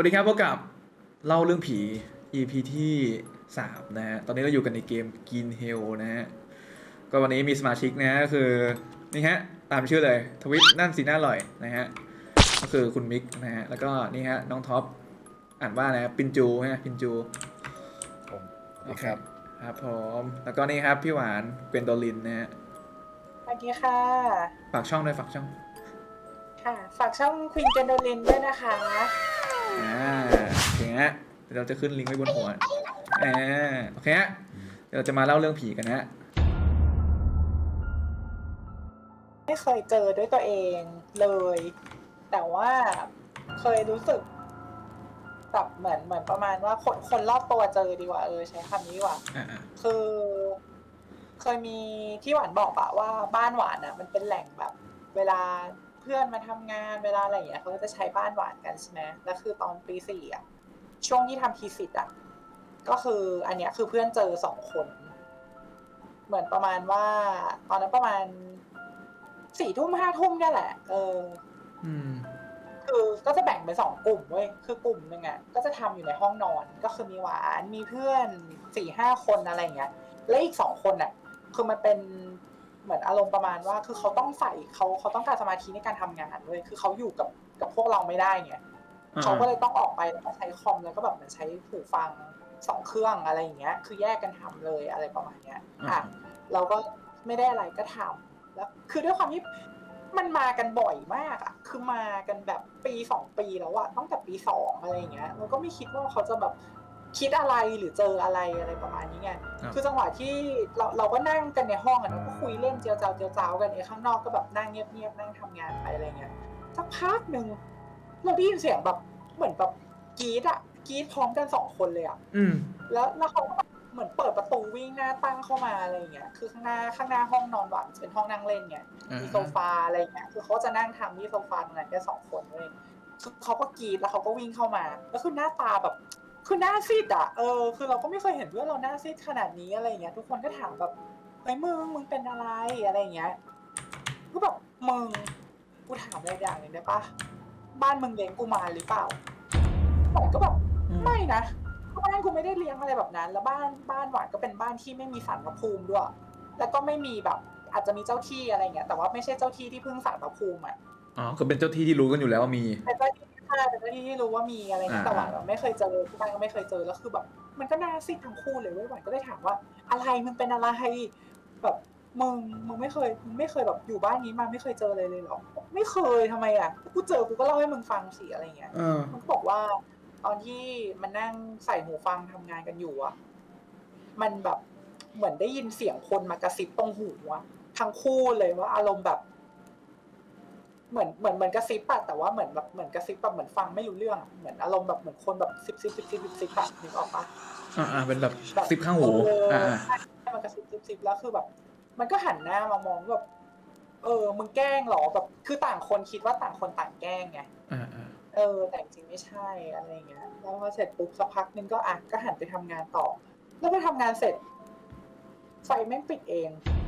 วัสดีครับพบกับเล่าเรื่องผี EP ที่3นะฮะ ตอนนี้เราอยู่กันในเกม Green Hell นะฮะ ก็วันนี้มีสมาชิกนะฮะก็คือ นี่ฮะ ตามชื่อเลยทวิตนั่นสีหน้าอร่อยนะฮะ ก็คือคุณมิกนะฮะ แล้วก็นี่ฮะ น้องท็อป อ่านว่าอะไรนะปินจูฮะปินจูผมโอเคครับผมแล้วก็นี่ครับพี่หวานเป็นโดลินนะฮะสวัสดีค่ะ ฝากช่องด้วยฝากช่อง ค่ะ ฝากช่องควีนเจนโดลินด้วยนะคะ อ่าโอเคฮะเดี๋ยวเราจะขึ้นลิงก์ไว้บนหัวอ่าโอเคฮะเดี๋ยวเราจะมาเล่าเรื่องผีกันนะฮะไม่เคยเจอด้วยตัวเองเลย แต่ว่าเคยรู้สึกแบบเหมือนเหมือนประมาณว่าคนคนรอบตัวเจอดีกว่าเออใช้คำนี้ดีกว่า อ่าอ่าคือ เคยมีที่หวานบอกอะว่าบ้านหวานอะมันเป็นแหล่งแบบ เวลาเพื่อนมาทำงานเวลาอะไรอย่างเงี้ยเขาก็จะใช้บ้านหวานกันใช่ไหมแล้วคือตอนปีสี่อะช่วงที่ทำทีสิทธ์อะก็คืออันเนี้ยคือเพื่อนเจอสองคน เหมือนประมาณว่า ตอนนั้นประมาณสี่ทุ่มห้าทุ่มเนี่ยแหละ เอออืมคือก็จะแบ่งเป็นสองกลุ่มเว้ยคือกลุ่มหนึ่งอะก็จะทำอยู่ในห้องนอน ก็คือมีหวานมีเพื่อนสี่ห้าคนอะไรอย่างเงี้ย และอีกสองคนอะ คือมันเป็น เหมือนอารมณ์ประมาณว่า คือเขาต้องใส่เขาเขาต้องการสมาธิในการทำงานเว้ยคือเขาอยู่กับกับพวกเราไม่ได้เนี่ยอ่าเขาก็เลยต้องออกไปแล้วก็ใช้คอมแล้วก็แบบเหมือนใช้หูฟังสองเครื่องอะไรอย่างเงี้ย คือแยกกันทำเลยอะไรประมาณเนี้ยอ่าอะเราก็ไม่ได้อะไรก็ทำแล้วคือด้วยความที่มันมากันบ่อยมากอะคือมากันแบบปีสองปีแล้วอะตั้งแต่ปีสองอะไรอย่างเงี้ยเราก็ไม่คิดว่าเขาจะแบบ คิดอะไรหรือเจออะไรอะไรประมาณนี้ไง ครับคือจังหวะที่เราเราก็นั่งกันในห้องอะเนาะก็คุยเล่นเจียวเจ้าเจียวเจ้ากันไอ้ข้างนอกก็แบบนั่งเงียบๆนั่งทำงานไปอะไรเงี้ยสักพักหนึ่งเราได้ยินเสียงแบบเหมือนแบบกรีดอะกรีดพร้อมกันสองคนเลยอะ อืม แล้วแล้วเขาก็แบบเหมือนเปิดประตูวิ่งหน้าตั้งเข้ามาอะไรอย่างเงี้ย คือข้างหน้าข้างหน้าห้องนอนหวานจะเป็นห้องนั่งเล่นไงอ่ามีโซฟาอะไรอย่างเงี้ย คือเขาจะนั่งทำที่โซฟาตรงนั้นแค่สองคนเลยคือเขาก็กรีดแล้วเขาก็วิ่งเข้ามา แล้วคือหน้าตาแบบ คือหน้าซีดอะเออคือเราก็ไม่เคยเห็นเพื่อนเราหน้าซีดขนาดนี้อะไรอย่างเงี้ย ทุกคนก็ถามแบบเฮ้ยมึงมึงเป็นอะไรอะไรอย่างเงี้ยก็แบบมึงกูถามอะไรอย่างหนึ่งได้ปะบ้านมึงเลี้ยงกูมาหรือเปล่าผมก็แบบอืม ไม่นะบ้านกูไม่ได้เลี้ยงอะไรแบบนั้น แล้วบ้านบ้านหวานก็เป็นบ้านที่ไม่มีสารพระภูมิด้วย แล้วก็ไม่มีแบบอาจจะมีเจ้าที่อะไรเงี้ยแต่ว่าไม่ใช่เจ้าที่ที่พึ่งสารพระภูมิอะ อ๋อก็เป็นเจ้าที่ที่รู้กันอยู่แล้วว่ามี เป็นเจ้าที่ ใช่เป็นเจ้าที่ที่รู้ว่ามีอะไรเงี้ยอ่าแต่หวานแบบไม่เคยเจอที่บ้านก็ไม่เคยเจอแล้วคือแบบ มันก็น่าซิดทั้งคู่เลยเว้ยหวานก็ได้ถามว่า อะไรมึงเป็นอะไรแบบมึงมึงไม่เคยมึงไม่เคยแบบอยู่บ้านนี้มาไม่เคยเจออะไรเลยเหรอไม่เคยทำไมอะกูเจอกูก็เล่าให้มึงฟังสิอะไรเงี้ยเออมันบอกว่า ตอนที่มันนั่งใส่หูฟังทำงานกันอยู่อะมันแบบเหมือนได้ยินเสียงคนมากระซิบตรงหูอะทั้งคู่เลยว่าอารมณ์แบบ เหมือนเหมือนเหมือนกระซิบอะแต่ว่าเหมือนแบบเหมือนกระซิบแบบเหมือนฟังไม่รู้เรื่องอะเหมือนอารมณ์แบบเหมือนคนแบบซิบซิบซิบซิบซิบซิบอะนึกออกปะอ่าอ่าเป็นแบบแบบซิปข้างหูเอออ่าออ่าใช่มันกระซิบซิบซิบแล้วคือแบบ มันก็หันหน้ามามองแบบ เออมึงแกล้งเหรอแบบ คือต่างคนคิดว่าต่างคนต่างแกล้งไง อ่าอ่าเออแต่จริงๆไม่ใช่อะไรเงี้ยแล้วพอเสร็จปุ๊บสักพักนึงก็อะก็หันไปทำงานต่อ แล้วไปทำงานเสร็จ ไฟแม่งปิดเองอืม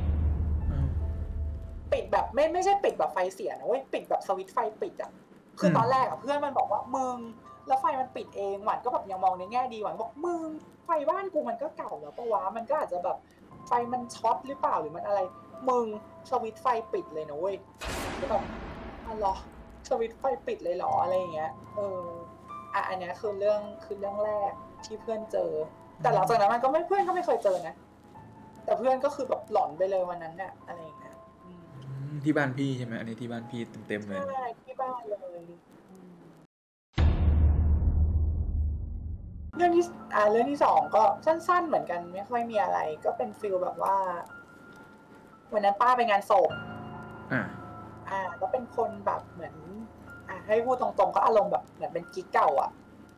ปิดแบบไม่ไม่ใช่ปิดแบบไฟเสียนะเว้ยปิดแบบสวิตช์ไฟปิดอะคืออมตอนแรกอะเพื่อนมันบอกว่ามึงแล้วไฟมันปิดเองหวานก็แบบยังมองในแง่ดีหวานบอกมึงไฟบ้านกูมันก็เก่าแล้วปะวะมันก็อาจจะแบบไฟมันช็อตหรือเปล่าหรือมันอะไร มึงสวิตช์ไฟปิดเลยนะเว้ยแล้วแบบอ๋อเหรอสวิตช์ไฟปิดเลยเหรออะไรอย่างเงี้ยเอออะอันเนี้ยคือเรื่องคือเรื่องแรกที่เพื่อนเจอ แต่หลังจากนั้นมันก็ไม่เพื่อนก็ไม่เคยเจอนะ แต่เพื่อนก็คือแบบหลอนไปเลยวันนั้นน่ะอะไรอย่างเงี้ยอืมอืม ที่บ้านพี่ใช่ไหมอันนี้ที่บ้านพี่เต็มๆเลย ใช่ที่บ้านเลยอืมเรื่องที่อ่าเรื่องที่สองก็สั้น ๆ เหมือนกันไม่ค่อยมีอะไร ก็เป็นฟิลแบบว่า วันนั้นป้าไปงานศพอ่าอ่า ก็เป็นคนแบบเหมือน อ่าให้พูดตรงๆ ก็อารมณ์แบบเหมือนเป็นกิ๊กเก่า อะ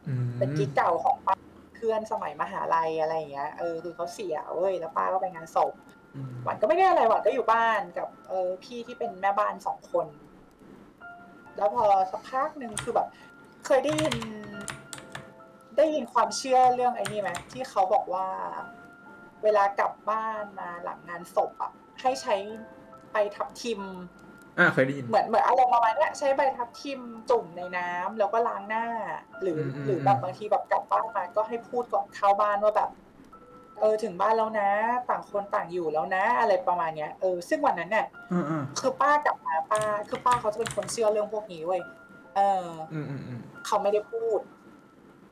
อืมเป็นกิ๊กเก่าของป้าเพื่อนสมัยมหาลัยอะไรอย่างเงี้ยเออคือเขาเสียเว้ยแล้วป้าก็ไปงานศพอืม หวานก็ไม่ได้อะไรหวานก็อยู่บ้านกับ เออพี่ที่เป็นแม่บ้านสองคน แล้วพอสักพักหนึ่งคือแบบ เคยได้ยิน ได้ยินความเชื่อเรื่องไอ้นี่ไหมที่เขาบอกว่า เวลากลับบ้านมาหลังงานศพอะให้ใช้ไปทับทิมอ่าเคยได้ยินเหมือนเหมือนอารมณ์ประมาณเนี้ยใช้ใบทับทิมจุ่มในน้ำแล้วก็ล้างหน้า หรืออมอืมหรือแบบบางทีแบบกลับบ้านมาก็ให้พูดก่อนเข้าบ้านว่าแบบ เออถึงบ้านแล้วนะ ต่างคนต่างอยู่แล้วนะ อะไรประมาณเนี้ยเออซึ่งวันนั้นเนี่ยอ่าอ่าคือป้ากลับมาป้าคือป้าเขาจะเป็นคนเชื่อเรื่องพวกนี้เว้ยเอออืมอืมอืมเขาไม่ได้พูด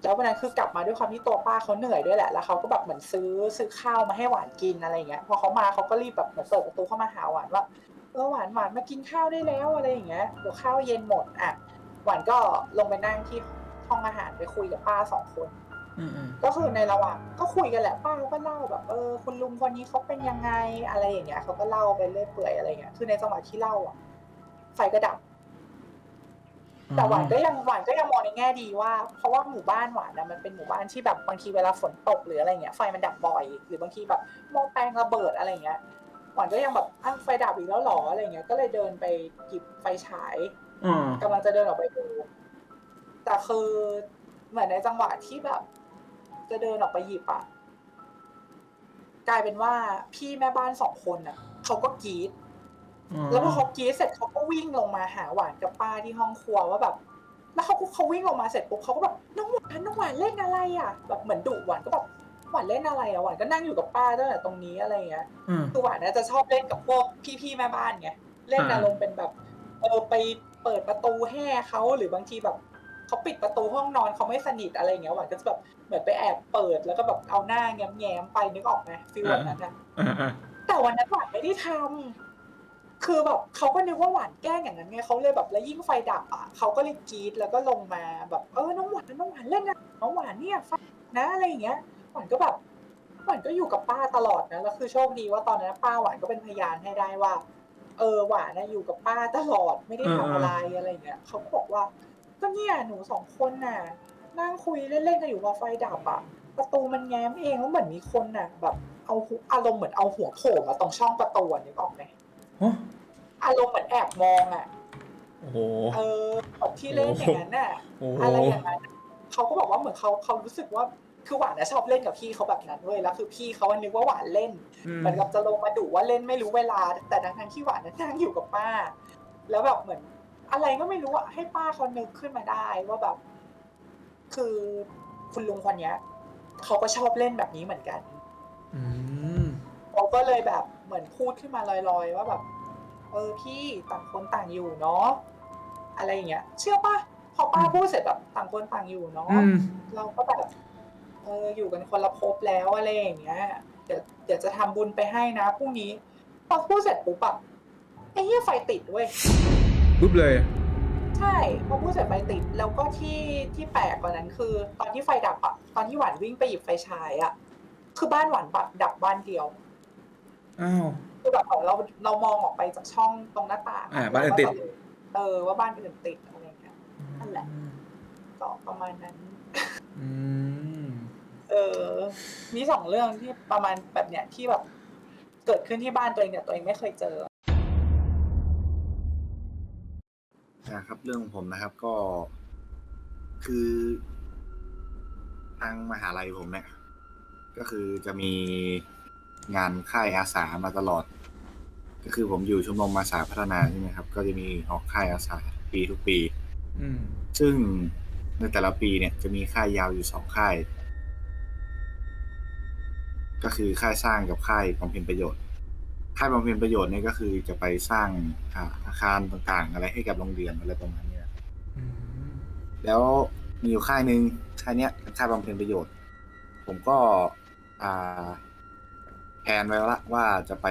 แล้ววันนั้นคือกลับมาด้วยความที่ตัวป้าเขาเหนื่อยด้วยแหละแล้วเขาก็แบบเหมือนซื้อซื้อข้าวมาให้หวานกินอะไรอย่างเงี้ยพอเขามาเขาก็รีบแบบเหมือนเปิดประตูเข้ามาหาหวานว่าเออหวานหวานมากินข้าวได้แล้วอะไรอย่างเงี้ยเดี๋ยวข้าวเย็นหมดอะหวานก็ลงไปนั่งที่ห้องอาหารไปคุยกับป้าสองคนอืมอืม ก็คือในระหว่างก็คุยกันแหละป้าเขาก็เล่าแบบเออคุณลุงคนนี้เขาเป็นยังไงอะไรอย่างเงี้ยเขาก็เล่าไปเรื่อยเปื่อยอะไรอย่างเงี้ยคือในจังหวะที่เล่าอะไฟก็ดับแต่หวานก็ยังหวานก็ยังมองในแง่ดีว่า เพราะว่าหมู่บ้านหวานนะมันเป็นหมู่บ้านที่แบบบางทีเวลาฝนตกหรืออะไรเงี้ยไฟมันดับบ่อย หรือบางทีแบบหม้อแปลงระเบิดอะไรเงี้ยหวานก็ยังแบบอ้าวไฟดับอีกแล้วเหรออะไรเงี้ยก็เลยเดินไปหยิบไฟฉายอ่ากำลังจะเดินออกไปดูแต่คือเหมือนในจังหวะที่แบบ จะเดินออกไปหยิบอะกลายเป็นว่าพี่แม่บ้านสองคนอะเขาก็กรีดแล้วพอเขากรีดเสร็จเขาก็วิ่งลงมาหาหวานกับป้าที่ห้องครัวว่าแบบ แล้วเขาก็เขาวิ่งลงมาเสร็จปุ๊บเขาก็แบบน้องหวานน้องหวานเล่นอะไรอะ แบบเหมือนดุหวานก็แบบหวานเล่นอะไรอะหวานก็นั่งอยู่กับป้าตั้งแต่ตรงนี้อะไรอย่างเงี้ยอืมคือหวานน่าจะชอบเล่นกับพวกพี่ๆแม่บ้านไงเล่นอ่าอารมณ์เป็นแบบ เออไปเปิดประตูแห่เขาหรือบางทีแบบ เขาปิดประตูห้องนอนเขาไม่สนิทอะไรอย่างเงี้ยหวานก็จะแบบเหมือนไปแอบเปิดแล้วก็แบบเอาหน้าแง้มๆไปนึกออกไหมฟีลแบบนั้นอะอ่าอ่าแต่วันนั้นหวานไม่ได้ทำคือแบบเขาก็นึกว่าหวานแกล้งอย่างนั้นไงเขาเลยแบบแล้วยิ่งไฟดับอะเขาก็เลยกรีดแล้วก็ลงมาแบบเออน้องหวานน้องหวานเล่นนะน้องหวานเนี่ยไฟนะอะไรอย่างเงี้ยหวานก็แบบหวานก็อยู่กับป้าตลอดนะแล้วคือโชคดีว่าตอนนั้นป้าหวานก็เป็นพยานให้ได้ว่า เออหวานนะอยู่กับป้าตลอดไม่ได้ทำอะไรอะไรอย่างเงี้ยเขาก็บอกว่า ก็เนี่ยหนูสองคนน่ะ นั่งคุยเล่นๆกันอยู่พอไฟดับอะ ประตูมันแง้มเองแล้วเหมือนมีคนน่ะ แบบเอาหัวอารมณ์เหมือนเอาหัวโผล่มาตรงช่องประตูอะนึกออกไหมโอ้อารมณ์เหมือนแอบมองอะโอ้โหเออแบบที่เล่นอย่างนั้นน่ะโอ้โหอะไรอย่างนั้นเขาก็บอกว่าเหมือนเขาเขารู้สึกว่าคือหวานนะชอบเล่นกับพี่เขาแบบนั้นเว้ยแล้วคือพี่เขาอะนึกว่าหวานเล่นอืมเหมือนกับจะลงมาดุว่าเล่นไม่รู้เวลา แต่ทั้งๆที่หวานนั้นนั่งอยู่กับป้า แล้วแบบเหมือน อะไรก็ไม่รู้อะให้ป้าเขานึกขึ้นมาได้ว่าแบบ คือคุณลุงคนเนี้ยเขาก็ชอบเล่นแบบนี้เหมือนกันอืมเขาก็เลยแบบเหมือนพูดขึ้นมาลอยๆ ว่าแบบ เออพี่ต่างคนต่างอยู่เนาะอะไรอย่างเงี้ย เชื่อปะพอป้าพูดเสร็จแบบต่างคนต่างอยู่เนาะอืมเราก็แบบเอออยู่กันคนละภพแล้วอะไรอย่างเงี้ย เดี๋ยวเดี๋ยวจะทำบุญไปให้นะพรุ่งนี้ พอพูดเสร็จปุ๊บอะไอ้เหี้ยไฟติดเว้ย ปุ๊บเลย ใช่พอพูดเสร็จไฟติด แล้วก็ที่ที่แปลกกว่านั้นคือ ตอนที่ไฟดับอะตอนที่หวานวิ่งไปหยิบไฟฉายอะคือบ้านหวานแบบดับบ้านเดียวอ้าวคือแบบเหมือนเราเรามองออกไปจากช่องตรงหน้าต่างอ่าบ้านอื่นติด เออว่าบ้านอื่นติดอะไรเงี้ยนั่นแหละก็ประมาณนั้นอืมเออ มีสองเรื่องที่ประมาณแบบเนี้ยที่แบบ เกิดขึ้นที่บ้านตัวเองแต่ตัวเองไม่เคยเจอ นะครับ เรื่องของผมนะครับก็คือ ทางมหาลัยผมเนี่ย ก็คือจะมีงานค่ายอาสามาตลอด ก็คือผมอยู่ชมรมอาสาพัฒนาใช่ไหมครับ ก็จะมีออกค่ายอาสาปีทุกปีอืมซึ่งในแต่ละปีเนี่ยจะมีค่ายยาวอยู่สองค่าย ก็คือค่ายสร้างกับค่ายบำเพ็ญประโยชน์ ค่ายบำเพ็ญประโยชน์เนี่ยก็คือจะไปสร้างอ่าอาคารต่างๆ อะไรให้กับโรงเรียนอะไรประมาณเนี้ยอืมแล้วมีอยู่ค่ายหนึ่งค่ายเนี้ยเป็นค่ายบำเพ็ญประโยชน์ ผมก็อ่าแผนไว้แล้วละว่าจะไป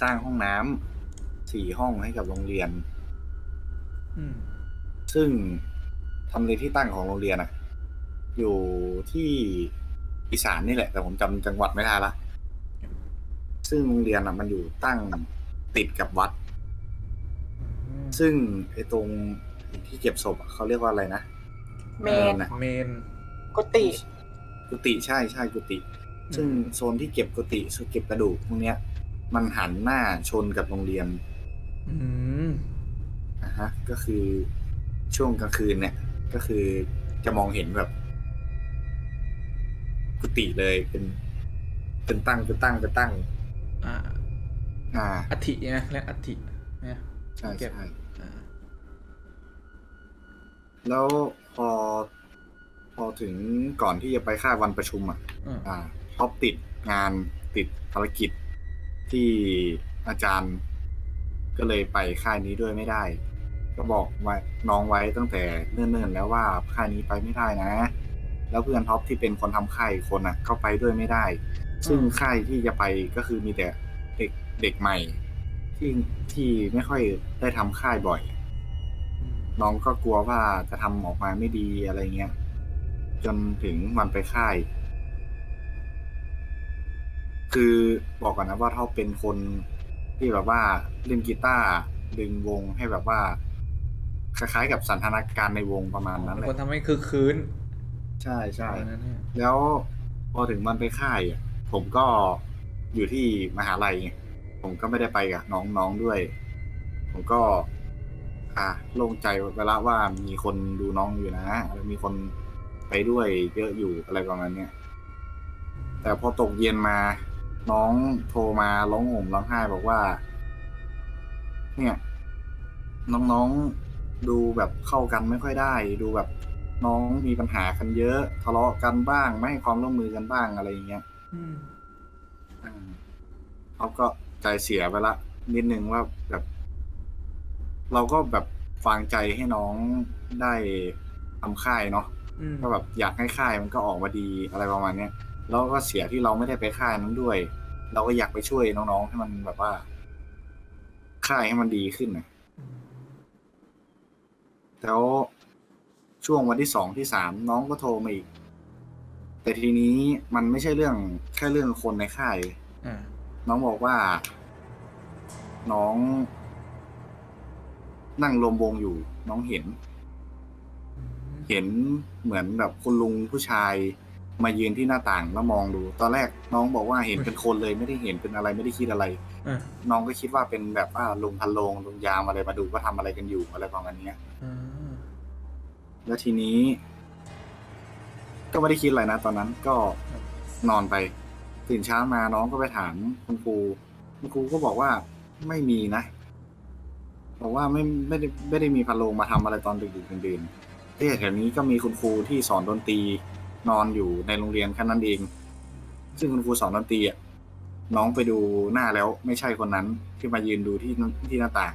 สร้างห้องน้ำสี่ห้องให้กับโรงเรียน อืมซึ่งทำเลที่ตั้งของโรงเรียนอะอยู่ที่อีสานนี่แหละ แต่ผมจำจังหวัดไม่ได้ละ ซึ่งโรงเรียนอะมันอยู่ตั้งติดกับวัด ซึ่งไอ้ตรงที่เก็บศพอะเขาเรียกว่าอะไรนะเมนนะเมนกุฏิกุฏิใช่ใช่กุฏิซึ่งโซนที่เก็บกุฏิส่วนเก็บกระดูกพวกเนี้ย มันหันหน้าชนกับโรงเรียน อืมนะฮะ ก็คือช่วงกลางคืนเนี่ย ก็คือจะมองเห็นแบบ กุฏิเลยเป็นเป็นตั้งเป็นตั้งเป็นตั้ง อ่าอ่าอัฐินะเรียกอัฐิเนี่ยใช่เก็บใช่อ่าแล้วพอ พอถึงก่อนที่จะไปค่ายวันประชุมอะ อืมอ่าท็อปติดงานติดภารกิจที่อาจารย์ก็เลยไปค่ายนี้ด้วยไม่ได้ ก็บอกไว้น้องไว้ตั้งแต่เนิ่นๆแล้วว่าค่ายนี้ไปไม่ได้นะ แล้วเพื่อนท็อปที่เป็นคนทำค่ายอีกคนอะ ก็ไปด้วยไม่ได้ ซึ่งค่ายที่จะไปก็คือมีแต่เด็กเด็กใหม่ ที่ที่ไม่ค่อยได้ทำค่ายบ่อย น้องก็กลัวว่าจะทำออกมาไม่ดีอะไรเงี้ย จนถึงวันไปค่าย คือบอกก่อนนะว่าเขาเป็นคนที่แบบว่าเล่นกีตาร์ดึงวงให้แบบว่า คล้ายๆกับสันทนาการในวงประมาณนั้นเป็นแหคนละทำให้คือคืน ใช่ใช่ประมาณนั้นเนี่ยแล้วพอถึงวันไปค่ายอะ ผมก็อยู่ที่มหาลัยไงผมก็ไม่ได้ไปกับน้องๆด้วย ผมก็ อะโล่งใจไปละว่ามีคนดูน้องอยู่นะมีคนไปด้วยเยอะอยู่อะไรประมาณเนี้ยแต่พอตกเย็นมา น้องโทรมาร้องห่มร้องไห้บอกว่า เนี่ย น้องๆดูแบบเข้ากันไม่ค่อยได้ ดูแบบน้องมีปัญหากันเยอะ ทะเลาะกันบ้าง ไม่ให้ความร่วมมือกันบ้างอะไรอย่างเงี้ย อืม อืมเขาก็ใจเสียไปละ นิดนึงว่าแบบ เราก็แบบฟังใจให้น้องได้ทำค่ายเนาะอืมก็แบบอยากให้ค่ายมันก็ออกมาดีอะไรประมาณเนี้ยแล้วก็เสียที่เราไม่ได้ไปค่ายนั้นด้วย เราก็อยากไปช่วยน้องๆให้มันแบบว่า ค่ายให้มันดีขึ้นนะแล้วช่วงวันที่สองที่สามน้องก็โทรมาอีก แต่ทีนี้มันไม่ใช่เรื่องแค่เรื่องคนในค่าย อ่าน้องบอกว่า น้อง นั่งรวมวงอยู่ น้องเห็น เห็นเหมือนแบบคุณลุงผู้ชาย มายืนที่หน้าต่างแล้วมองดู ตอนแรกน้องบอกว่าเห็นเป็นคนเลยไม่ได้เห็นเป็นอะไรไม่ได้คิดอะไร อ่าน้องก็คิดว่าเป็นแบบว่าลุงพันโลงลุงยามอะไรมาดูว่าทำอะไรกันอยู่อะไรประมาณเนี้ย อ่าแล้วทีนี้ ก็ไม่ได้คิดอะไรนะตอนนั้นก็นอนไปตื่นเช้ามาน้องก็ไปถามคุณครูคุณครูก็บอกว่าไม่มีนะบอกว่าไม่ไม่ได้ไม่ได้มีพันโลงมาทำอะไรตอนดึกๆดื่นๆที่แถวนี้ก็มีคุณครูที่สอนดนตรีนอนอยู่ในโรงเรียนแค่นั้นเอง ซึ่งคุณครูสอนดนตรีอะน้องไปดูหน้าแล้วไม่ใช่คนนั้นที่มายืนดูที่ที่หน้าต่าง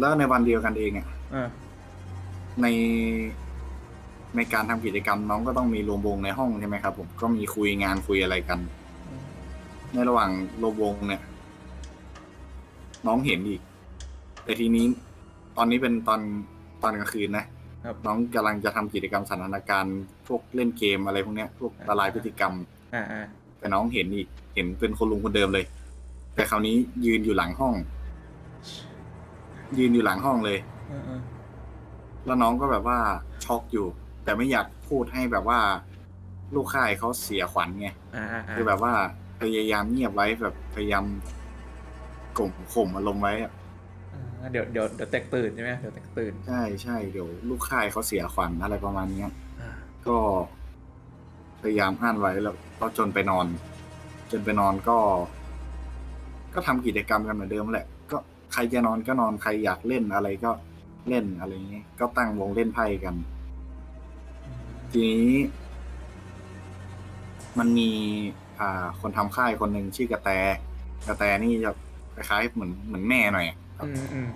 แล้วในวันเดียวกันเองอะ ในในการทำกิจกรรมน้องก็ต้องมีรวมวงในห้องใช่ไหมครับ ผมก็มีคุยงานคุยอะไรกัน ในระหว่างรวมวงเนี่ย น้องเห็นอีก แต่ทีนี้ตอนนี้เป็นตอนตอนกลางคืนนะครับ น้องกำลังจะทำกิจกรรมสถานการณ์พวกเล่นเกมอะไรพวกเนี้ยพวกละลายพฤติกรรม อ่าอ่าแต่น้องเห็นอีกเห็นเป็นคนลุงคนเดิมเลย แต่คราวนี้ยืนอยู่หลังห้อง ยืนอยู่หลังห้องเลย อ่าอ่า แล้วน้องก็แบบว่าช็อกอยู่ แต่ไม่อยากพูดให้แบบว่า ลูกค่ายเขาเสียขวัญไงอ่าอ่าอ่าคือแบบว่าพยายามเงียบไว้แบบพยายามกล่มข่มอารมณ์ไว้อะอ่าเดี๋ยวเดี๋ยวเดี๋ยวแตกตื่นใช่ไหมเดี๋ยวแตกตื่นใช่ใช่เดี๋ยวลูกค่ายเขาเสียขวัญอะไรประมาณเนี้ย อ่าก็พยายามอ่านไว้แล้วก็จนไปนอน จนไปนอนก็ ก็ทำกิจกรรมกันเหมือนเดิมแหละ ก็ใครจะนอนก็นอนใครอยากเล่นอะไรก็ เล่นอะไรอย่างเงี้ยก็ตั้งวงเล่นไพ่กัน ทีนี้ มันมี อ่า คนทำค่ายคนหนึ่งชื่อกระแต กระแตนี่จะคล้ายๆเหมือนเหมือนแม่หน่อยอะอืมอืม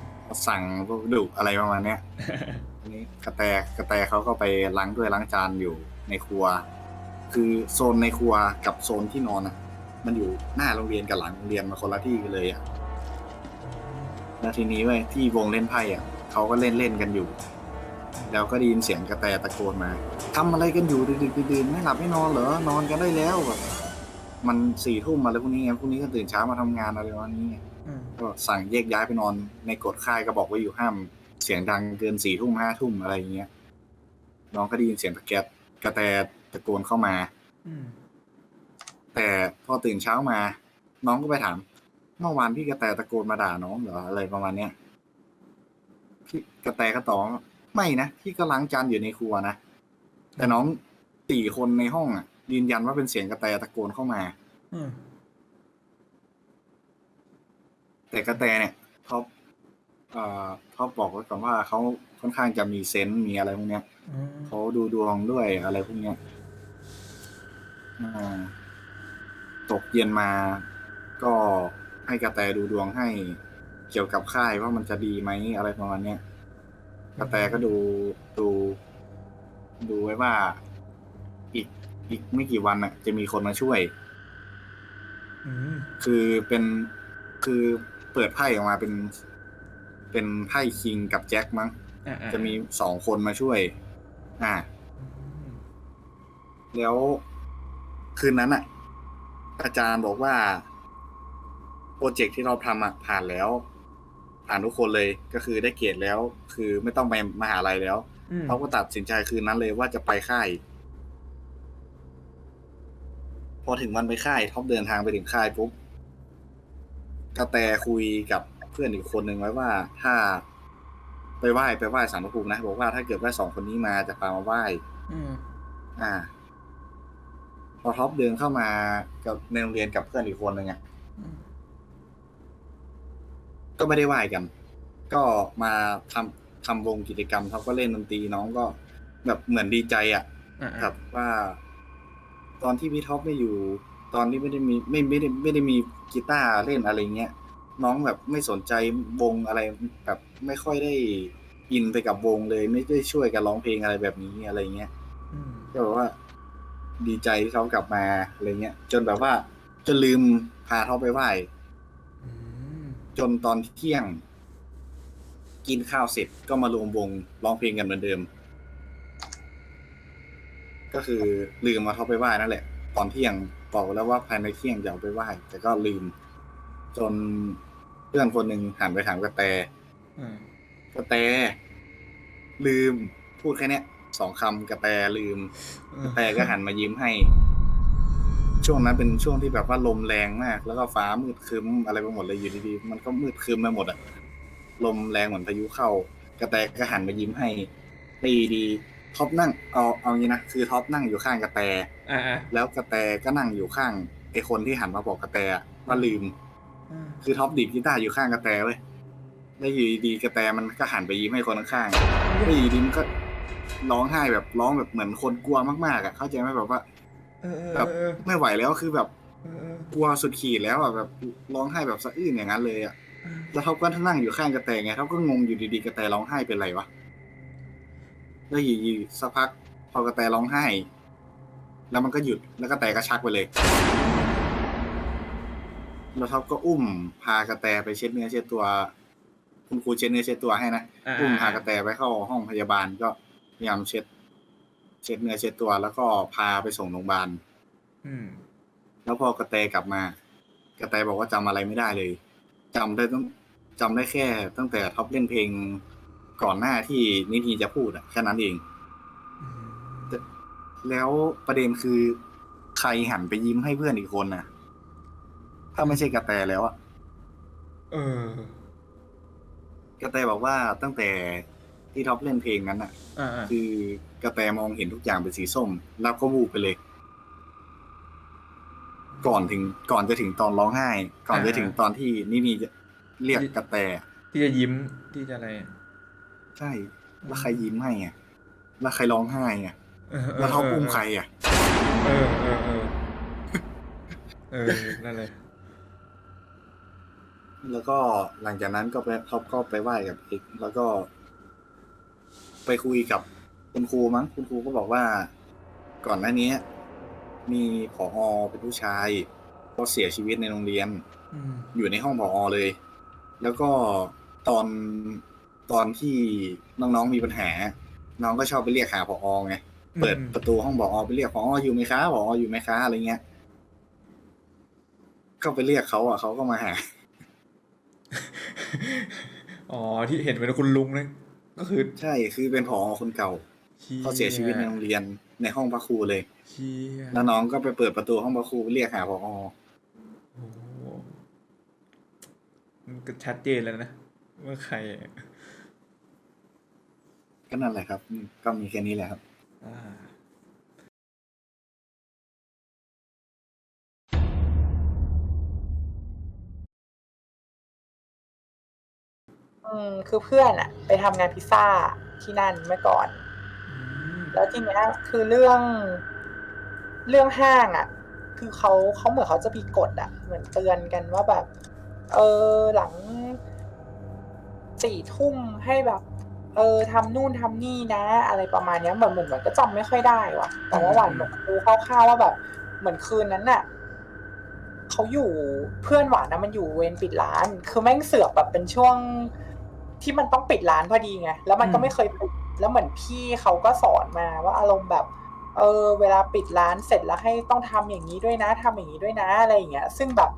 สั่งพวกดุอะไรประมาณเนี้ยทีนี้กระแตกระแตเขาก็ไปล้างด้วยล้างจานอยู่ในครัว คือโซนในครัวกับโซนที่นอนอะ มันอยู่หน้าโรงเรียนกับหลังโรงเรียนมาคนละที่กันเลยอะแล้วทีนี้เว้ยที่วงเล่นไพ่อะ เขาก็เล่นเล่นกันอยู่ แล้วก็ได้ยินเสียงกระแตตะโกนมาทำอะไรกันอยู่ดึกๆดื่นๆไม่หลับไม่นอนเหรอนอนกันได้แล้วแบบมันสี่ทุ่มมาแล้วพรุ่งนี้ไงพรุ่งนี้ก็ตื่นเช้ามาทำงานอะไรประมาณนี้ไงอืมก็สั่งแยกย้ายไปนอนในกฎค่ายก็บอกไว้อยู่ห้าม เสียงดังเกินสี่ทุ่มห้าทุ่มอะไรอย่างเงี้ยน้องก็ได้ยินเสียงตะแกรกระแตตะโกนเข้ามาอืมแต่พอตื่นเช้ามา น้องก็ไปถาม เมื่อวานพี่กระแตตะโกนมาด่าน้องเหรออะไรประมาณเนี้ย พี่กระแตก็ตอบว่าไม่นะพี่ก็ล้างจานอยู่ในครัวนะแต่น้องสี่คนในห้องอะ ยืนยันว่าเป็นเสียงกระแตตะโกนเข้ามา อืมแต่กระแตเนี่ยท็อปเอ่อท็อปบอกไว้ก่อนว่าเขาค่อนข้างจะมีเซนส์มีอะไรพวกเนี้ยอืมเขาดูดวงด้วยอะไรพวกเนี้ยอ่าตกเย็นมา ก็ให้กระแตดูดวงให้ เกี่ยวกับค่ายว่ามันจะดีไหมอะไรประมาณเนี้ยกระแตก็ดูดู ดูไว้ว่า อีกอีกไม่กี่วันน่ะ จะมีคนมาช่วยอืมคือเป็นคือเปิดไพ่ออกมาเป็น เป็นไพ่คิงกับแจ็คมั้งอ่าอ่าจะมีสองคนมาช่วย อ่าอืมแล้วคืนนั้นอะ อาจารย์บอกว่า โปรเจกต์ที่เราทำอะผ่านแล้ว ผ่านทุกคนเลยก็คือได้เกรดแล้ว คือไม่ต้องไปมหาลัยแล้วอืมเขาก็ตัดสินใจคืนนั้นเลยว่าจะไปค่าย พอถึงวันไปค่ายท็อปเดินทางไปถึงค่ายปุ๊บกระแตคุยกับเพื่อนอีกคนหนึ่งไว้ว่าถ้าไปไหว้ไปไหว้สารพระภูมินะบอกว่าถ้าเกิดว่าสองคนนี้มาจะพามาไหว้อืมอ่า พอท็อปเดินเข้ามากับในโรงเรียนกับเพื่อนอีกคนหนึ่งอะอืม ก็ไม่ได้ไหว้กัน ก็มาทำทำวงกิจกรรมเขาก็เล่นดนตรีน้องก็แบบเหมือนดีใจอะอ่าครับว่า ตอนที่พี่ท็อปไม่อยู่ ตอนที่ไม่ได้มีไม่ไม่ได้ไม่ได้มีกีตาร์เล่นอะไรเงี้ยน้องแบบไม่สนใจวงอะไรแบบไม่ค่อยได้อินไปกับวงเลย ไม่ได้ช่วยกันร้องเพลงอะไรแบบนี้อะไรเงี้ยอืมก็แบบว่า ดีใจที่เขากลับมาอะไรเงี้ยจนแบบว่าจนลืมพาเขาไปไหว้อืม จนตอนเที่ยง กินข้าวเสร็จก็มารวมวงร้องเพลงกันเหมือนเดิม ก็คือลืมมาเขาไปไหว้นั่นแหละ ตอนเที่ยงบอกแล้วว่าภายในเที่ยงจะเอาไปไหว้แต่ก็ลืม จนเพื่อนคนหนึ่งหันไปถามกระแตอ่ากระแต ลืมพูดแค่เนี้ยสองคำกระแตลืมกระแตก็หันมายิ้มให้ ช่วงนั้นเป็นช่วงที่แบบว่าลมแรงมาก แล้วก็ฟ้ามืดครึ้มอะไรไปหมดเลยอยู่ดีๆมันก็มืดครึ้มไปหมดอะลมแรงเหมือนพายุเข้ากระแตก็หันมายิ้มให้ดีดีท็อปนั่งเอาเอางี้นะคือท็อปนั่งอยู่ข้างกระแตอ่าอ่าแล้วกระแตก็นั่งอยู่ข้างไอคนที่หันมาบอกกระแตว่าลืมอ่าคือท็อปดีดกีตาร์อยู่ข้างกระแตเว้ยแล้วอยู่ดีๆกระแตมันก็หันไปยิ้มให้คนข้างๆแล้วอยู่ดีๆมันก็ร้องไห้แบบร้องแบบเหมือนคนกลัวมากๆอะเข้าใจไหมแบบว่าเออเออ แบบเออไม่ไหวแล้วคือแบบเออเออกลัวสุดขีดแล้วอะแบบร้องไห้แบบสะอื้นอย่างนั้นเลยอะแล้วเขาก็นั่งอยู่ข้างกระแตไงเขาก็งงอยู่ดีๆกระแตร้องไห้เป็นไรวะแล้วอยู่ดีๆสักพักพอกระแตร้องไห้ แล้วมันก็หยุดแล้วกระแตก็ชักไปเลยแล้วท็อปก็อุ้มพากระแตไปเช็ดเนื้อเช็ดตัว คุณครูเช็ดเนื้อเช็ดตัวให้นะอ่าอุ้มพากระแตไปเข้าห้องพยาบาลก็พยายามเช็ด เช็ดเนื้อเช็ดตัวแล้วก็พาไปส่งโรงพยาบาลอืมแล้วพอกระแตกลับมา กระแตบอกว่าจำอะไรไม่ได้เลยจำได้ต้องจำได้แค่ ตั้งแต่ท็อปเล่นเพลงก่อนหน้าที่นิทีจะพูดอะแค่นั้นเองอืมแล้วประเด็นคือใครหันไปยิ้มให้เพื่อนอีกคนน่ะ ถ้าไม่ใช่กระแตแล้วอะเออกระแตบอกว่าตั้งแต่ที่ท็อปเล่นเพลงนั้นอะอ่าอ่าคือ กระแตมองเห็นทุกอย่างเป็นสีส้ม แล้วก็วูบไปเลย ก่อนถึงก่อนจะถึงตอนร้องไห้ ก่อนจะถึงตอนที่นินีจะเรียกกระแต ที่จะยิ้มที่จะอะไร ใช่แล้วใครยิ้มให้อะแล้วใครร้องไห้อะเออเออแล้วเขาอุ้มใครอะเออเออเออเออนั่นเลยแล้วก็หลังจากนั้นก็ไปท็อปก็ไปไหว้กับเอกแล้วก็ ไปคุยกับ คุณครูมั้งคุณครูก็บอกว่า ก่อนหน้านี้ มีผอเป็นผู้ชายก็เสียชีวิตในโรงเรียน อืม อยู่ในห้องผอเลย แล้วก็ตอนตอนที่น้องๆมีปัญหา น้องก็ชอบไปเรียกหาผอไง เปิดประตูห้องผอไปเรียกผออยู่ไหมคะผออยู่ไหมคะอะไรเงี้ย ก็ไปเรียกเขาอะเขาก็มาหา อ๋อที่เห็นเป็นคุณลุงเลยก็คือ ใช่คือเป็นผอคนเก่าชี่ เขาเสียชีวิตในโรงเรียนในห้องพระครูเลยเชี่ยแล้วน้องก็ไปเปิดประตูห้องพระครูไปเรียกหาผอโอ้โหมันก็ชัดเจนแล้วนะว่าใครอะก็นั่นแหละครับอืมก็มีแค่นี้แหละครับ อ่า อืมคือเพื่อนอะไปทำงานพิซซ่าที่นั่นเมื่อก่อน แล้วทีเนี้ยคือเรื่องเรื่องห้างอะ่ะ คือเขาเขาเหมือนเขาจะมีกฎอะ่ะ เหมือนเตือนกันว่าแบบ เออหลังสี่ทุ่มให้แบบ เออทำนู่นทำนี่นะ อะไรประมาณเนี้ยเหมือนเหมือนเหมือนก็จำไม่ค่อยได้ว่ะ แต่ว่าหวานบอกรู้คร่าวๆว่าแบบ เหมือนคืนนั้นน่ะเขาอยู่เพื่อนหวานนะมันอยู่เวรปิดร้าน คือแม่งเสือกแบบเป็นช่วงที่มันต้องปิดร้านพอดีไงแล้วมันก็ไม่เคยปิด แล้วเหมือนพี่เขาก็สอนมาว่าอารมณ์แบบ เออ เวลาปิดร้านเสร็จแล้วให้ต้องทำอย่างนี้ด้วยนะทำอย่างนี้ด้วยนะอะไรอย่างเงี้ย ซึ่งแบบ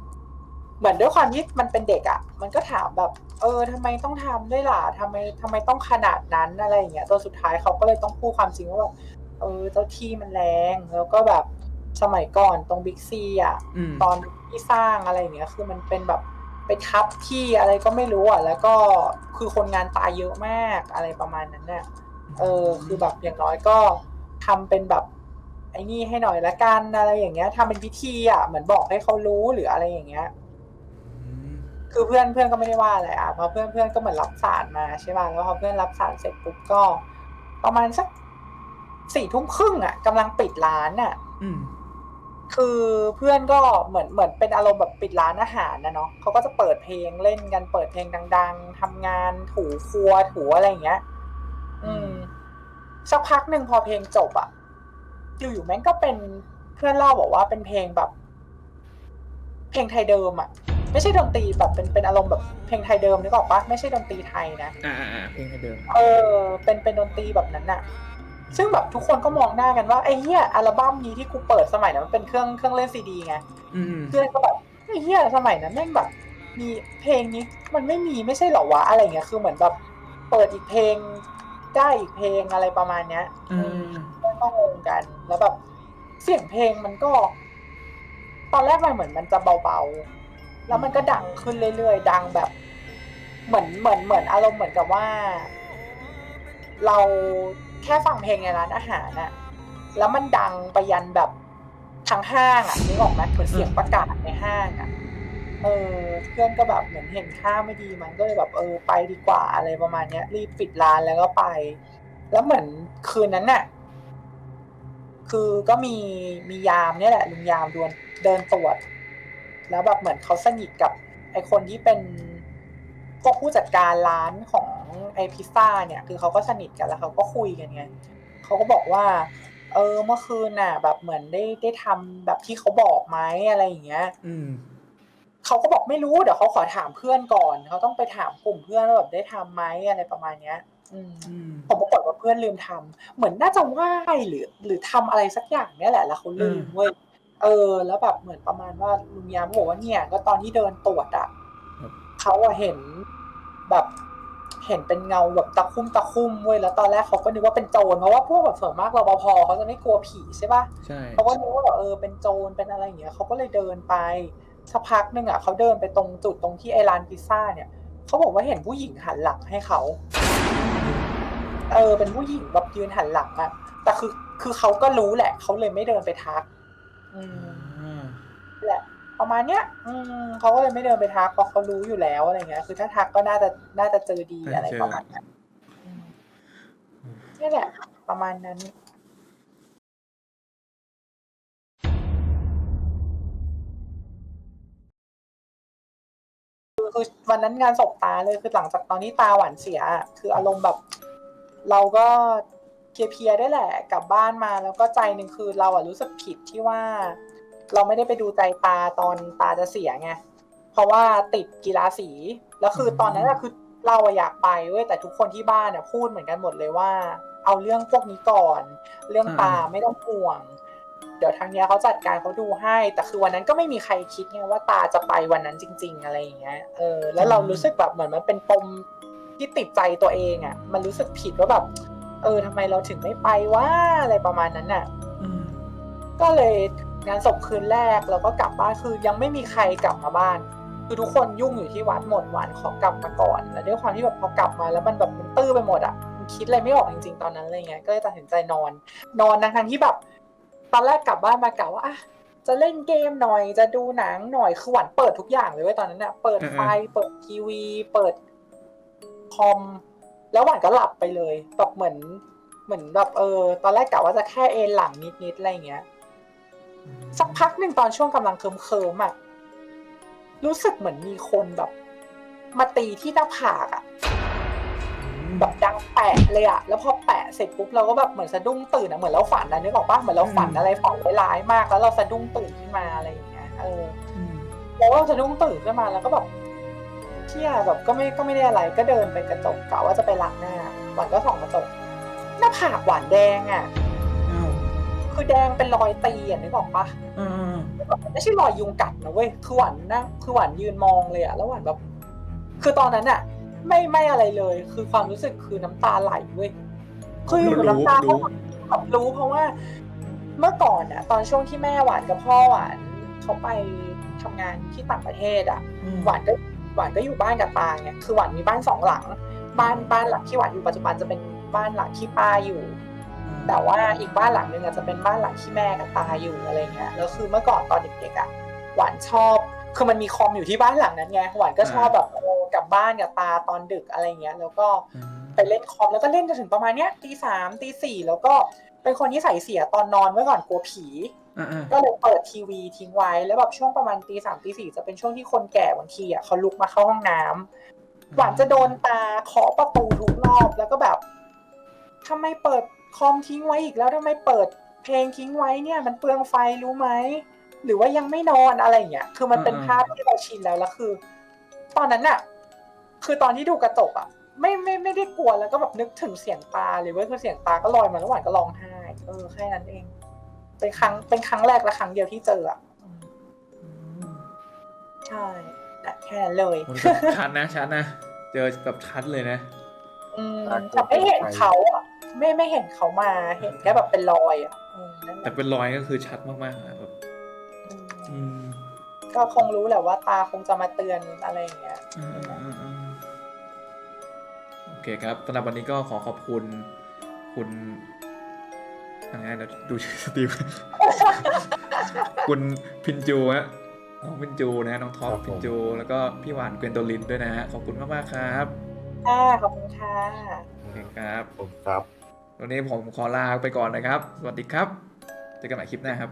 เหมือนด้วยความที่มันเป็นเด็กอะ่ะ มันก็ถามแบบ เออทำไมต้องทำด้วยล่ะทำไมทำไมต้องขนาดนั้นอะไรอย่างเงี้ยตัวสุดท้ายเขาก็เลยต้องพูดความจริงว่าแบบเออเจ้าที่มันแรงแล้วก็แบบสมัยก่อนตรงบิ๊กซีอะอืมตอนที่สร้างอะไรอย่างเงี้ย คือมันเป็นแบบไป ทับที่อะไรก็ไม่รู้อะ แล้วก็คือคนงานตายเยอะมากอะไรประมาณนั้นน่ะเออ คือแบบอย่างน้อยก็ทำเป็นแบบ ไอ้นี่ให้หน่อยละกันอะไรอย่างเงี้ยทำเป็นพิธีอะเหมือนบอกให้เขารู้หรืออะไรอย่างเงี้ยอืมคือเพื่อนเพื่อนก็ไม่ได้ว่าอะไรอะเพราะเพื่อนเพื่อนก็เหมือนรับสารมาใช่ป่ะแล้วพอเพื่อนรับสารเสร็จปุ๊บก็ ประมาณสักสี่ทุ่มครึ่งอะกำลังปิดร้านอะ อืม คือเพื่อนก็เหมือนเหมือนเป็นอารมณ์แบบปิดร้านอาหารนะเนาะเขาก็จะเปิดเพลงเล่นกันเปิดเพลงดัง ๆทำงานถูครัวถูอะไรอย่างเงี้ย อืมสักพักหนึ่งพอเพลงจบอะอยู่ๆแม่งก็เป็นเพื่อนเล่าบอกว่าเป็นเพลงแบบ เพลงไทยเดิมอะไม่ใช่ดนตรีแบบเป็นเป็นอารมณ์แบบเพลงไทยเดิมนึกออกปะไม่ใช่ดนตรีไทยนะอ่าอ่าอ่าเพลงให้เดิม เออ เป็นเป็นดนตรีแบบนั้นน่ะ ซึ่งแบบทุกคนก็มองหน้ากันว่าไอ้เหี้ยอัลบั้มนี้ที่กูเปิดสมัยนั้นมันเป็นเครื่องเครื่องเล่นซีดีไงอืม เพื่อนก็แบบไอ้เหี้ยสมัยนั้นแม่งแบบ มีเพลงนี้มันไม่มีไม่ใช่เหรอวะอะไรเงี้ยคือเหมือนแบบเปิดอีกเพลงได้อีกเพลงอะไรประมาณเนี้ยอืมก็งงกัน แล้วแบบเสียงเพลงมันก็ ตอนแรกมันเหมือนมันจะเบาๆ แล้วมันก็ดังขึ้นเรื่อยๆดังแบบ เหมือนเหมือนเหมือนอารมณ์เหมือนกับว่า เรา แค่ฟังเพลงในร้านอาหารน่ะ แล้วมันดังไปยันแบบทางห้างอะนึกออกไหมเหมือนเสียงประกาศในห้างอะ เออ เพื่อนก็แบบเหมือนเห็นค่าไม่ดีมันก็เลยแบบเออไปดีกว่าอะไรประมาณเนี้ย รีบปิดร้านแล้วก็ไป แล้วเหมือนคืนนั้นน่ะ คือก็มีมียามเนี่ยแหละลุงยามดวนเดินตรวจ แล้วแบบเหมือนเขาสนิทกับไอคนที่เป็นพวกผู้จัดการร้านของ ไอพิซซ่าเนี่ย คือเขาก็สนิทกันแล้วเขาก็คุยกันไงเขาก็บอกว่า เออเมื่อคืนน่ะ แบบเหมือนได้ได้ทำแบบที่เขาบอกไหมอะไรอย่างเงี้ย อืมเขาก็บอกไม่รู้เดี๋ยวเขาขอถามเพื่อนก่อนเขาต้องไปถามกลุ่มเพื่อนว่าแบบได้ทำไหมอะไรประมาณเนี้ยอืมอืมผมปรากฏว่าเพื่อนลืมทำเหมือนน่าจะไหว้หรือ หรือทำอะไรสักอย่างเนี่ยแหละแล้วเขาลืมอืมเว้ยเออ แล้วแบบเหมือนประมาณว่าลุงยามบอกว่าเนี่ย ก็ตอนที่เดินตรวจอะเขาอะเห็นแบบ เห็นเป็นเงาแบบตะคุ่มตะคุ่มเว้ยแล้วตอนแรกเขาก็นึกว่าเป็นโจรเพราะว่าพวกแบบส่วนมากรปภเขาจะไม่กลัวผีใช่ปะใช่เขาก็นึกว่าแบบเออเป็นโจรเป็นอะไรอย่างเงี้ยเขาก็เลยเดินไปสักพักหนึ่งอะเขาเดินไปตรงจุดตรงที่ไอร้านพิซซ่าเนี่ยเขาบอกว่าเห็นผู้หญิงหันหลังให้เขาเออเป็นผู้หญิงแบบยืนหันหลังอะแต่คือคือเขาก็รู้แหละเขาเลยไม่เดินไปทัก อืมอ่าแหละ ประมาณเนี้ย อืมเขาก็เลยไม่เดินไปทักเพราะเขารู้อยู่แล้วอะไรเงี้ย คือถ้าทักก็น่าจะน่าจะเจอดีอะไรประมาณนั้นอืมนี่แหละ ประมาณนั้นคือคือวันนั้นงานศพตาเลยคือหลังจากตอนนี้ตาหวานเสียอะคืออารมณ์แบบ เราก็เพลียๆได้แหละ กลับบ้านมาแล้วก็ใจหนึ่งคือเราอะรู้สึกผิดที่ว่า เราไม่ได้ไปดูใจตาตอนตาจะเสียไงเพราะว่าติดกีฬาสีแล้วคือตอนนั้นอะคือเราอะอยากไปเว้ยแต่ทุกคนที่บ้านอะพูดเหมือนกันหมดเลยว่า เอาเรื่องพวกนี้ก่อน เรื่องตาไม่ต้องห่วง เดี๋ยวทางเนี้ยเขาจัดการเขาดูให้ แต่คือวันนั้นก็ไม่มีใครคิดไงว่าตาจะไปวันนั้นจริง ๆ อะไรอย่างเงี้ยเออแล้วเรารู้สึกแบบเหมือนมันเป็นปมที่ติดใจตัวเองอะ่ะมันรู้สึกผิดว่าแบบ เออทำไมเราถึงไม่ไปว่าอะไรประมาณนั้นน่ะอืมก็เลย งานศพคืนแรกเราก็กลับบ้านคือยังไม่มีใครกลับมาบ้าน คือทุกคนยุ่งอยู่ที่วัดหมดหวานขอกลับมาก่อน แล้วด้วยความที่แบบพอกลับมาแล้วมันแบบมันตื้อไปหมดอะมันคิดอะไรไม่ออกจริง ๆ ตอนนั้นอะไรเงี้ยก็เลยตัดสินใจนอน นอนทั้งๆที่แบบตอนแรกกลับบ้านมากะว่าอะจะเล่นเกมหน่อยจะดูหนังหน่อยคือหวานเปิดทุกอย่างเลยเว้ยตอนนั้นน่ะเปิดไฟเปิดทีวี เปิดคอม แล้วหวานก็หลับไปเลยแบบเหมือน เหมือนแบบเออ ตอนแรกกะว่าจะแค่เอนหลังนิดๆอะไรอย่างเงี้ย สักพักหนึ่งตอนช่วงกำลังเคิมเคิมๆอะรู้สึกเหมือนมีคนแบบ มาตีที่หน้าผากอะแบบดังแปะเลยอะแล้วพอแปะเสร็จปุ๊บเราก็แบบเหมือนสะดุ้งตื่นอะเหมือนเราฝันนะนึกออกปะเหมือนเราฝันอะไรฝันร้ายๆมาก แล้วเราสะดุ้งตื่นขึ้นมาอะไรอย่างเงี้ยเอออืมแล้วก็สะดุ้งตื่นขึ้นมาแล้วก็แบบเที่ยแบบก็ไม่ก็ไม่ได้อะไรก็เดินไปกระจกกะว่าจะไปล้างหน้าหวานก็ส่องกระจกหน้าผากหวานแดงอะอ้าว คือแดงเป็นรอยตีอะนึกออกปะอ่าไม่ใช่รอยยุงกัดนะเว้ยคือหวานนั่งคือหวานยืนมองเลยอะแล้วหวานแบบ คือตอนนั้นอะไม่ไม่อะไรเลย คือความรู้สึกคือน้ำตาไหลเว้ยคืออยู่กับน้ำตารู้แบบรู้เพราะว่า เมื่อก่อนอะตอนช่วงที่แม่หวานกับพ่อหวานเขาไปทำงานที่ต่างประเทศอะอืมหวานก็หวานก็อยู่บ้านกับตาไงคือหวานมีบ้านสองหลัง บ้านบ้านหลังที่หวานอยู่ปัจจุบันจะเป็นบ้านหลังที่ป้าอยู่ แต่ว่าอีกบ้านหลังหนึ่งอาจจะเป็นบ้านหลังที่แม่กับตาอยู่อะไรเงี้ยแล้วคือเมื่อก่อนตอนเด็กๆอะหวานชอบ คือมันมีคอมอยู่ที่บ้านหลังนั้นไงหวานก็ชอบแบบเออกลับบ้านกับตาตอนดึกอะไรเงี้ย แล้วก็อืมไปเล่นคอมแล้วก็เล่นจนถึงประมาณเนี้ยตีสามตีสี่แล้วก็เป็นคนที่ใส่เสียตอนนอนไว้ก่อนกลัวผีอ่าอ่าก็เลยเปิดทีวีทิ้งไว้แล้วแบบช่วงประมาณตีสามตีสี่จะเป็นช่วงที่คนแก่บางทีอะเขาลุกมาเข้าห้องน้ำหวานจะโดนตาเคาะประตูทุกรอบแล้วก็แบบทำไมเปิด คอมทิ้งไว้อีกแล้วทำไมเปิดเพลงทิ้งไว้เนี่ย มันเปลืองไฟรู้ไหมหรือว่ายังไม่นอนอะไรอย่างเงี้ยคือมันเป็นภาพที่เราชินแล้วแล้วคือ ตอนนั้นอะคือตอนที่ดูกระจกอะไม่ไม่ไม่ได้กลัวแล้วก็แบบนึกถึงเสียงตาเลยเว้ยคือเสียงตาก็ลอยมาแล้วหวานก็ร้องไห้เออแค่นั้นเอง เป็นครั้งเป็นครั้งแรกและครั้งเดียวที่เจออะอืมอืมใช่แต่แค่นั้นเลยโอ้แต่ชัดนะชัดนะเจอแบบชัดเลยนะอืมแต่ไม่เห็นเขาอะ ไม่ไม่เห็นเขามาเห็นแค่แบบเป็นรอยอะอืมนั่นแหแต่ละเป็นรอยก็คือชัดมากๆนะแบบอืมอืมก็คงรู้แหละว่าตาคงจะมาเตือนอะไรอย่างเงี้ย อืมอืมอืมโอเคครับสำหรับวันนี้ก็ขอขอบคุณคุณอะไรนะเดี๋ยวดูชื่อสตีฟคุณพินจูฮะน้องพินจูนะน้องท็อปครับผม พินจูแล้วก็พี่หวานเกวนโดลินด้วยนะฮะขอบคุณมากๆครับค่ะขอบคุณค่ะ โอเคครับผมครับ วันนี้ผมขอลาไปก่อนนะครับ สวัสดีครับ เจอกันใหม่คลิปหน้าครับ